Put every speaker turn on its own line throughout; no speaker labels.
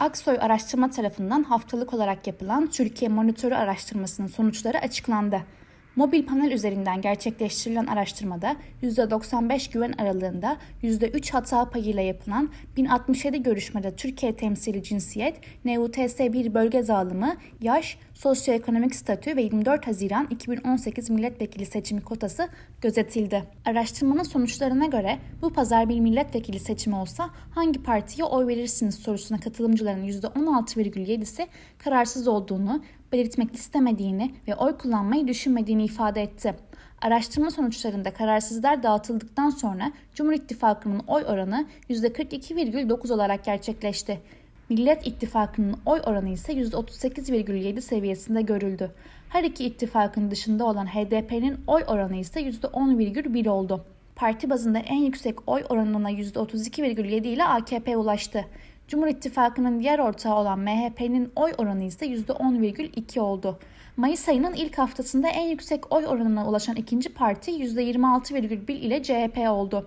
Aksoy Araştırma tarafından haftalık olarak yapılan Türkiye Monitörü araştırmasının sonuçları açıklandı. Mobil panel üzerinden gerçekleştirilen araştırmada %95 güven aralığında %3 hata payıyla yapılan 1067 görüşmede Türkiye temsili cinsiyet, NUTS1 bölge dağılımı, yaş, sosyoekonomik statü ve 24 Haziran 2018 milletvekili seçimi kotası gözetildi. Araştırmanın sonuçlarına göre bu pazar bir milletvekili seçimi olsa hangi partiye oy verirsiniz sorusuna katılımcıların %16,7'si kararsız olduğunu, belirtmek istemediğini ve oy kullanmayı düşünmediğini ifade etti. Araştırma sonuçlarında kararsızlar dağıtıldıktan sonra Cumhur İttifakı'nın oy oranı %42,9 olarak gerçekleşti. Millet İttifakı'nın oy oranı ise %38,7 seviyesinde görüldü. Her iki ittifakın dışında olan HDP'nin oy oranı ise %10,1 oldu. Parti bazında en yüksek oy oranına %32,7 ile AKP ulaştı. Cumhur İttifakı'nın diğer ortağı olan MHP'nin oy oranı ise %10,2 oldu. Mayıs ayının ilk haftasında en yüksek oy oranına ulaşan ikinci parti %26,1 ile CHP oldu.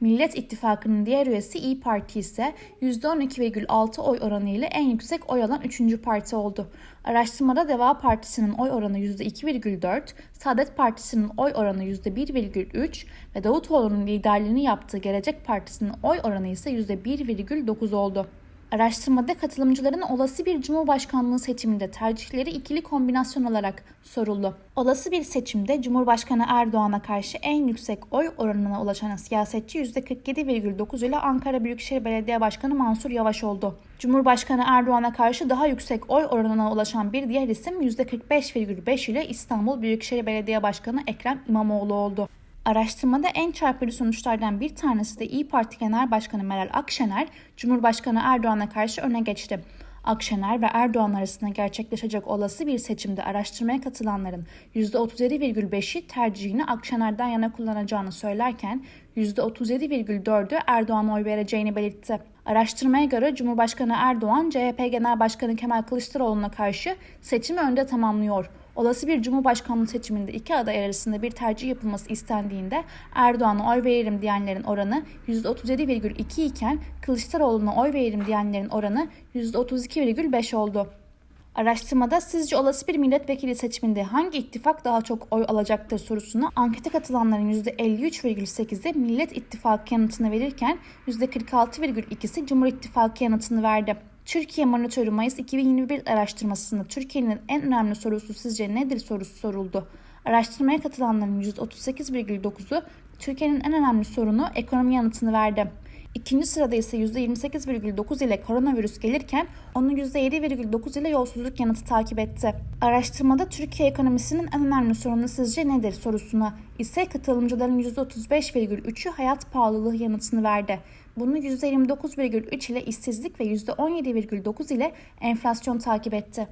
Millet İttifakı'nın diğer üyesi İyi Parti ise %12,6 oy oranı ile en yüksek oy alan 3. parti oldu. Araştırmada Deva Partisi'nin oy oranı %2,4, Saadet Partisi'nin oy oranı %1,3 ve Davutoğlu'nun liderliğini yaptığı Gelecek Partisi'nin oy oranı ise %1,9 oldu. Araştırmada katılımcıların olası bir cumhurbaşkanlığı seçiminde tercihleri ikili kombinasyon olarak soruldu. Olası bir seçimde Cumhurbaşkanı Erdoğan'a karşı en yüksek oy oranına ulaşan siyasetçi %47,9 ile Ankara Büyükşehir Belediye Başkanı Mansur Yavaş oldu. Cumhurbaşkanı Erdoğan'a karşı daha yüksek oy oranına ulaşan bir diğer isim %45,5 ile İstanbul Büyükşehir Belediye Başkanı Ekrem İmamoğlu oldu. Araştırmada en çarpıcı sonuçlardan bir tanesi de İyi Parti Genel Başkanı Meral Akşener, Cumhurbaşkanı Erdoğan'a karşı öne geçti. Akşener ve Erdoğan arasında gerçekleşecek olası bir seçimde araştırmaya katılanların %37,5'i tercihini Akşener'den yana kullanacağını söylerken %37,4'ü Erdoğan'a oy vereceğini belirtti. Araştırmaya göre Cumhurbaşkanı Erdoğan, CHP Genel Başkanı Kemal Kılıçdaroğlu'na karşı seçimi önde tamamlıyor. Olası bir Cumhurbaşkanlığı seçiminde iki aday arasında bir tercih yapılması istendiğinde Erdoğan'a oy veririm diyenlerin oranı %37,2 iken Kılıçdaroğlu'na oy veririm diyenlerin oranı %32,5 oldu. Araştırmada sizce olası bir milletvekili seçiminde hangi ittifak daha çok oy alacaktır sorusuna ankete katılanların %53,8'i Millet İttifakı yanıtını verirken %46,2'si Cumhur İttifakı yanıtını verdi. Türkiye Monitörü Mayıs 2021 araştırmasında Türkiye'nin en önemli sorusu sizce nedir sorusu soruldu. Araştırmaya katılanların %38,9'u Türkiye'nin en önemli sorunu ekonomi yanıtını verdi. İkinci sırada ise %28,9 ile koronavirüs gelirken onu %7,9 ile yolsuzluk yanıtı takip etti. Araştırmada Türkiye ekonomisinin en önemli sorunu sizce nedir sorusuna ise katılımcıların %35,3'ü hayat pahalılığı yanıtını verdi. Bunu %29,3 ile işsizlik ve %17,9 ile enflasyon takip etti.